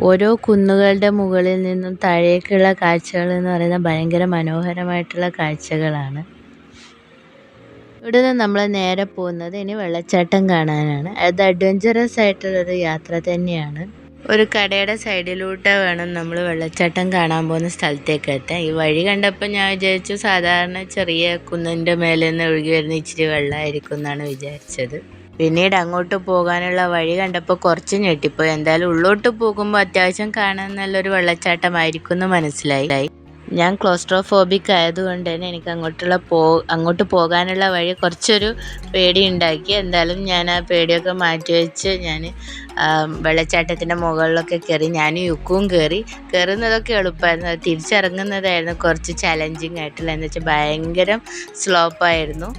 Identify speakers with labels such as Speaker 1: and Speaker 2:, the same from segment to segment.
Speaker 1: ഓരോ കുന്നുകളുടെ മുകളിൽ നിന്നും താഴേക്കുള്ള കാഴ്ചകൾ എന്ന് പറയുന്നത് ഭയങ്കര മനോഹരമായിട്ടുള്ള കാഴ്ചകളാണ്. ഇവിടെ നിന്ന് നമ്മൾ നേരെ പോകുന്നത് ഇനി വെള്ളച്ചാട്ടം കാണാനാണ്. അത് അഡ്വഞ്ചറസ് ആയിട്ടുള്ളൊരു യാത്ര തന്നെയാണ്. ഒരു കടയുടെ സൈഡിലൂടെ വേണം നമ്മൾ വെള്ളച്ചാട്ടം കാണാൻ പോകുന്ന സ്ഥലത്തേക്ക് എത്താൻ. ഈ വഴി കണ്ടപ്പോൾ ഞാൻ വിചാരിച്ചു സാധാരണ ചെറിയ കുന്നിന്റെ മേലെ നിന്ന് ഒഴുകി വരുന്ന ഇച്ചിരി വെള്ളമായിരിക്കും എന്നാണ് വിചാരിച്ചത്. പിന്നീട് അങ്ങോട്ട് പോകാനുള്ള വഴി കണ്ടപ്പോൾ കുറച്ച് ഞെട്ടിപ്പോയി. എന്തായാലും ഉള്ളോട്ട് പോകുമ്പോൾ അത്യാവശ്യം കാണാൻ നല്ലൊരു വെള്ളച്ചാട്ടമായിരിക്കും എന്ന് മനസ്സിലായി. ഞാൻ ക്ലോസ്ട്രോഫോബിക് ആയതുകൊണ്ട് തന്നെ എനിക്ക് അങ്ങോട്ടുള്ള പോ അങ്ങോട്ട് പോകാനുള്ള വഴി കുറച്ചൊരു പേടി ഉണ്ടാക്കി എന്തായാലും ഞാൻ ആ പേടിയൊക്കെ മാറ്റി വെച്ച് ഞാൻ വെള്ളച്ചാട്ടത്തിന്റെ മുകളിലൊക്കെ കയറി ഞാൻ യുക്കും കയറി കയറുന്നതൊക്കെ എളുപ്പമായിരുന്നു. തിരിച്ചിറങ്ങുന്നതായിരുന്നു കുറച്ച് ചലഞ്ചിങ് ആയിട്ടുള്ള എന്ന് വെച്ചാൽ ഭയങ്കര സ്ലോപ്പായിരുന്നു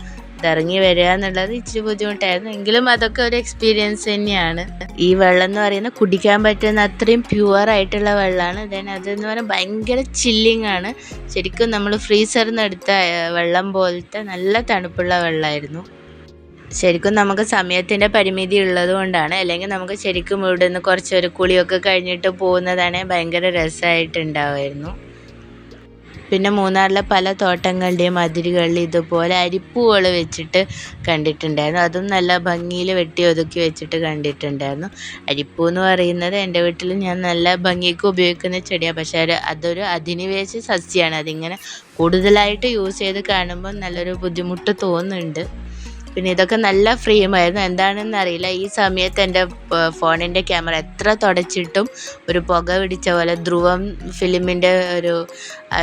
Speaker 1: ഇറങ്ങി വരിക എന്നുള്ളത് ഇച്ചിരി ബുദ്ധിമുട്ടായിരുന്നു. എങ്കിലും അതൊക്കെ ഒരു എക്സ്പീരിയൻസ് തന്നെയാണ്. ഈ വെള്ളം എന്ന് പറയുന്നത് കുടിക്കാൻ പറ്റുന്ന അത്രയും പ്യുവർ ആയിട്ടുള്ള വെള്ളമാണ് ദെൻ അതെന്ന് പറയുന്നത് ഭയങ്കര ചില്ലിങ് ആണ്. ശരിക്കും നമ്മൾ ഫ്രീസറിൽ നിന്ന് എടുത്ത വെള്ളം പോലത്തെ നല്ല തണുപ്പുള്ള വെള്ളമായിരുന്നു ശരിക്കും നമുക്ക് സമയത്തിന്റെ പരിമിതി ഉള്ളത് കൊണ്ടാണ്. അല്ലെങ്കിൽ നമുക്ക് ശരിക്കും ഇവിടെ നിന്ന് കുറച്ചൊരു കുളിയൊക്കെ കഴിഞ്ഞിട്ട് പോകുന്നതാണെങ്കിൽ ഭയങ്കര രസമായിട്ടുണ്ടാവുമായിരുന്നു. പിന്നെ മൂന്നാറിലെ പല തോട്ടങ്ങളുടെയും അതിരുകളിൽ ഇതുപോലെ അരിപ്പൂകൾ വെച്ചിട്ട് കണ്ടിട്ടുണ്ടായിരുന്നു. അതും നല്ല ഭംഗിയിൽ വെട്ടി ഒതുക്കി വെച്ചിട്ട് കണ്ടിട്ടുണ്ടായിരുന്നു. അരിപ്പൂ എന്ന് പറയുന്നത് എന്റെ വീട്ടിൽ ഞാൻ നല്ല ഭംഗിക്ക് ഉപയോഗിക്കുന്ന ചെടിയാണ്. പക്ഷേ അതൊരു അധിനിവേശ സസ്യമാണ് അതിങ്ങനെ കൂടുതലായിട്ട് യൂസ് ചെയ്ത് കാണുമ്പോൾ നല്ലൊരു ബുദ്ധിമുട്ട് തോന്നുന്നുണ്ട്. പിന്നെ ഇതൊക്കെ നല്ല ഫ്രെയിമായിരുന്നു. എന്താണെന്ന് അറിയില്ല. ഈ സമയത്ത് എന്റെ ഫോണിന്റെ ക്യാമറ എത്ര തുടച്ചിട്ടും ഒരു പുക പിടിച്ച പോലെ ധ്രുവം ഫിലിമിന്റെ ഒരു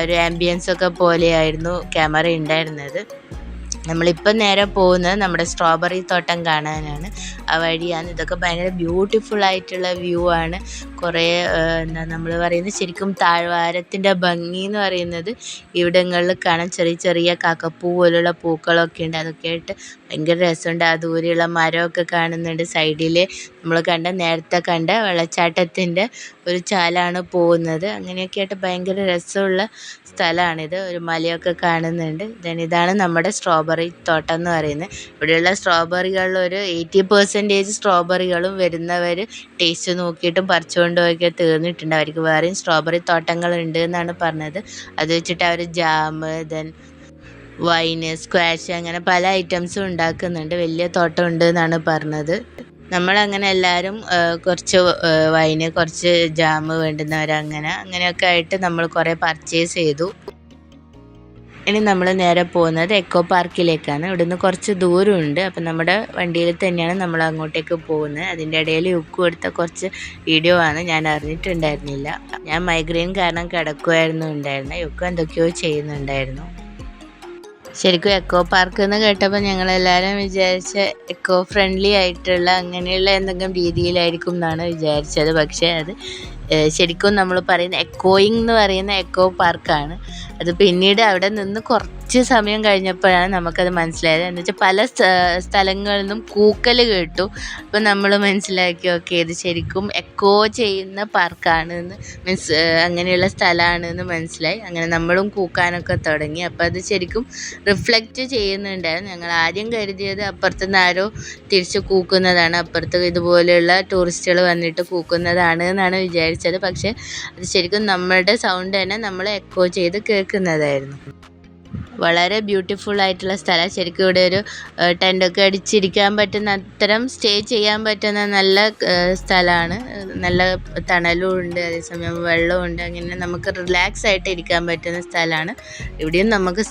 Speaker 1: ഒരു ആംബിയൻസ് ഒക്കെ പോലെയായിരുന്നു ക്യാമറ ഉണ്ടായിരുന്നത്. നമ്മളിപ്പം നേരെ പോകുന്നത് നമ്മുടെ സ്ട്രോബെറി തോട്ടം കാണാനാണ്. ആ വഴിയാണ്. ഇതൊക്കെ ഭയങ്കര ബ്യൂട്ടിഫുൾ ആയിട്ടുള്ള വ്യൂ ആണ്. കുറേ എന്താ നമ്മൾ പറയുന്നത് ശരിക്കും താഴ്വാരത്തിന്റെ ഭംഗി എന്ന് പറയുന്നത് ഇവിടങ്ങളിൽ കാണാൻ ചെറിയ ചെറിയ കാക്കപ്പൂ പോലുള്ള പൂക്കളൊക്കെ ഉണ്ട്. അതൊക്കെ ആയിട്ട് ഭയങ്കര രസമുണ്ട്. ആ ദൂരെയുള്ള മരമൊക്കെ കാണുന്നുണ്ട്. സൈഡിൽ നമ്മൾ കണ്ട നേരത്തെ കണ്ട വെള്ളച്ചാട്ടത്തിന്റെ ഒരു ചാലാണ് പോകുന്നത്. അങ്ങനെയൊക്കെ ആയിട്ട് ഭയങ്കര രസമുള്ള സ്ഥലമാണിത്. ഒരു മലയൊക്കെ കാണുന്നുണ്ട്. ദെൻ ഇതാണ് നമ്മുടെ സ്ട്രോബെറി തോട്ടം എന്ന് പറയുന്നത്. ഇവിടെയുള്ള സ്ട്രോബെറികളിൽ ഒരു എയ്റ്റി പെർസെന്റേജ് സ്ട്രോബെറികളും വരുന്നവർ ടേസ്റ്റ് നോക്കിയിട്ടും പറിച്ചുകൊണ്ട് പോയൊക്കെ തീർന്നിട്ടുണ്ട്. അവർക്ക് വേറെയും സ്ട്രോബെറി തോട്ടങ്ങളുണ്ട് എന്നാണ് പറഞ്ഞത്. അത് വെച്ചിട്ട് അവർ ജാം ദെൻ വൈന് സ്ക്വാഷ് അങ്ങനെ പല ഐറ്റംസും ഉണ്ടാക്കുന്നുണ്ട്. വലിയ തോട്ടം ഉണ്ട് എന്നാണ് പറഞ്ഞത്. നമ്മളങ്ങനെ എല്ലാവരും കുറച്ച് വൈന് കുറച്ച് ജാം വേണ്ടുന്നവരങ്ങനെ അങ്ങനെയൊക്കെ ആയിട്ട് നമ്മൾ കുറേ പർച്ചേസ് ചെയ്തു. ഇനി നമ്മൾ നേരെ പോകുന്നത് എക്കോ പാർക്കിലേക്കാണ് ഇവിടുന്ന് കുറച്ച് ദൂരമുണ്ട്. അപ്പം നമ്മുടെ വണ്ടിയിൽ തന്നെയാണ് നമ്മൾ അങ്ങോട്ടേക്ക് പോകുന്നത്. അതിന്റെ ഇടയിൽ ഉക്ക് എടുത്ത കുറച്ച് വീഡിയോ ആണ്. ഞാൻ അറിഞ്ഞിട്ടുണ്ടായിരുന്നില്ല. ഞാൻ മൈഗ്രെയിൻ കാരണം കിടക്കുമായിരുന്നു ഉണ്ടായിരുന്നത് യുക്ക് എന്തൊക്കെയോ ചെയ്യുന്നുണ്ടായിരുന്നു. ശരിക്കും എക്കോ പാർക്ക് എന്ന് കേട്ടപ്പോൾ ഞങ്ങളെല്ലാവരും വിചാരിച്ച എക്കോ ഫ്രണ്ട്ലി ആയിട്ടുള്ള അങ്ങനെയുള്ള എന്തെങ്കിലും രീതിയിലായിരിക്കും എന്നാണ് വിചാരിച്ചത്. പക്ഷേ അത് ശരിക്കും നമ്മൾ പറയുന്ന എക്കോയിങ് എന്ന് പറയുന്ന എക്കോ പാർക്കാണ്. അത് പിന്നീട് അവിടെ നിന്ന് കുറച്ച് സമയം കഴിഞ്ഞപ്പോഴാണ് നമുക്കത് മനസ്സിലായത്. എന്ന് വെച്ചാൽ പല സ്ഥലങ്ങളിൽ നിന്നും കൂക്കൽ കേട്ടു. അപ്പോൾ നമ്മൾ മനസ്സിലാക്കി ഓക്കെ ഇത് ശരിക്കും എക്കോ ചെയ്യുന്ന പാർക്കാണ് എന്ന് മീൻസ് അങ്ങനെയുള്ള സ്ഥലമാണ് എന്ന് മനസ്സിലായി. അങ്ങനെ നമ്മളും കൂക്കാനൊക്കെ തുടങ്ങി. അപ്പോൾ അത് ശരിക്കും റിഫ്ലക്റ്റ് ചെയ്യുന്നുണ്ടായിരുന്നു. ഞങ്ങൾ ആദ്യം കരുതിയത് അപ്പുറത്തുനിന്ന് ആരോ തിരിച്ച് കൂക്കുന്നതാണ്. അപ്പുറത്ത് ഇതുപോലെയുള്ള ടൂറിസ്റ്റുകൾ വന്നിട്ട് കൂക്കുന്നതാണ് എന്നാണ് വിചാരിച്ചത്. പക്ഷേ അത് ശരിക്കും നമ്മളുടെ സൗണ്ട് തന്നെ നമ്മൾ എക്കോ ചെയ്ത് കേൾക്കുന്നതായിരുന്നു. വളരെ ബ്യൂട്ടിഫുൾ ആയിട്ടുള്ള സ്ഥലം. ശരിക്കും ഇവിടെ ഒരു ടെന്റൊക്കെ അടിച്ചിരിക്കാൻ പറ്റുന്ന അത്തരം സ്റ്റേ ചെയ്യാൻ പറ്റുന്ന നല്ല സ്ഥലമാണ്. നല്ല തണലും ഉണ്ട് അതേസമയം വെള്ളവും ഉണ്ട്. അങ്ങനെ നമുക്ക് റിലാക്സ് ആയിട്ട് ഇരിക്കാൻ പറ്റുന്ന സ്ഥലമാണ്. ഇവിടെയും നമുക്ക്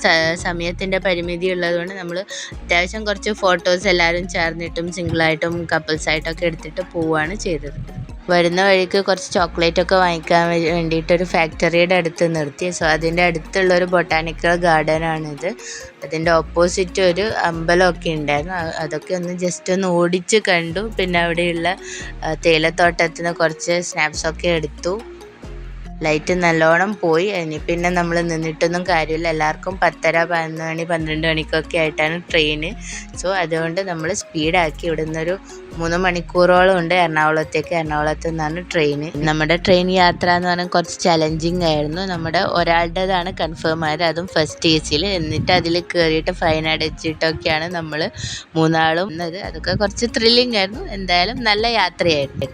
Speaker 1: സമയത്തിന്റെ പരിമിതി ഉള്ളതുകൊണ്ട് നമ്മൾ അത്യാവശ്യം കുറച്ച് ഫോട്ടോസ് എല്ലാവരും ചേർന്നിട്ടും സിംഗിളായിട്ടും കപ്പിൾസായിട്ടൊക്കെ എടുത്തിട്ട് പോവുകയാണ് ചെയ്തത്. വരുന്ന വഴിക്ക് കുറച്ച് ചോക്ലേറ്റ് ഒക്കെ വാങ്ങിക്കാൻ വേണ്ടിയിട്ട് ഒരു ഫാക്ടറിയുടെ അടുത്ത് നിർത്തി. സോ അതിന്റെ അടുത്തുള്ള ഒരു ബൊട്ടാണിക്കൽ ഗാർഡൻ ആണിത്. അതിന്റെ ഓപ്പോസിറ്റ് ഒരു അമ്പലമൊക്കെ ഉണ്ടായിരുന്നു. അതൊക്കെ ഒന്ന് ജസ്റ്റ് ഒന്ന് ഓടിച്ച് കണ്ടു. പിന്നെ അവിടെയുള്ള തേയിലത്തോട്ടത്തിൽ നിന്ന് കുറച്ച് സ്നാപ്സൊക്കെ എടുത്തു. ലൈറ്റ് നല്ലോണം പോയി. ഇനി പിന്നെ നമ്മൾ നിന്നിട്ടൊന്നും കാര്യമില്ല. എല്ലാവർക്കും പത്തര പതിനൊന്ന് മണി പന്ത്രണ്ട് മണിക്കൊക്കെ ആയിട്ടാണ് ട്രെയിന് സോ അതുകൊണ്ട് നമ്മൾ സ്പീഡാക്കി ഇവിടെ നിന്നൊരു മൂന്ന് മണിക്കൂറോളം ഉണ്ട് എറണാകുളത്തേക്ക്. എറണാകുളത്ത് നിന്നാണ് ട്രെയിൻ നമ്മുടെ ട്രെയിൻ യാത്ര എന്ന് പറഞ്ഞാൽ കുറച്ച് ചലഞ്ചിങ് ആയിരുന്നു. നമ്മുടെ ഒരാളുടേതാണ് കൺഫേം ആയത്. അതും ഫസ്റ്റ് എ സിയിൽ എന്നിട്ട് അതിൽ കയറിയിട്ട് ഫൈൻ അടച്ചിട്ടൊക്കെയാണ് നമ്മൾ മൂന്നാളും അതൊക്കെ കുറച്ച് ത്രില്ലിംഗ് ആയിരുന്നു. എന്തായാലും നല്ല യാത്രയായിരുന്നു.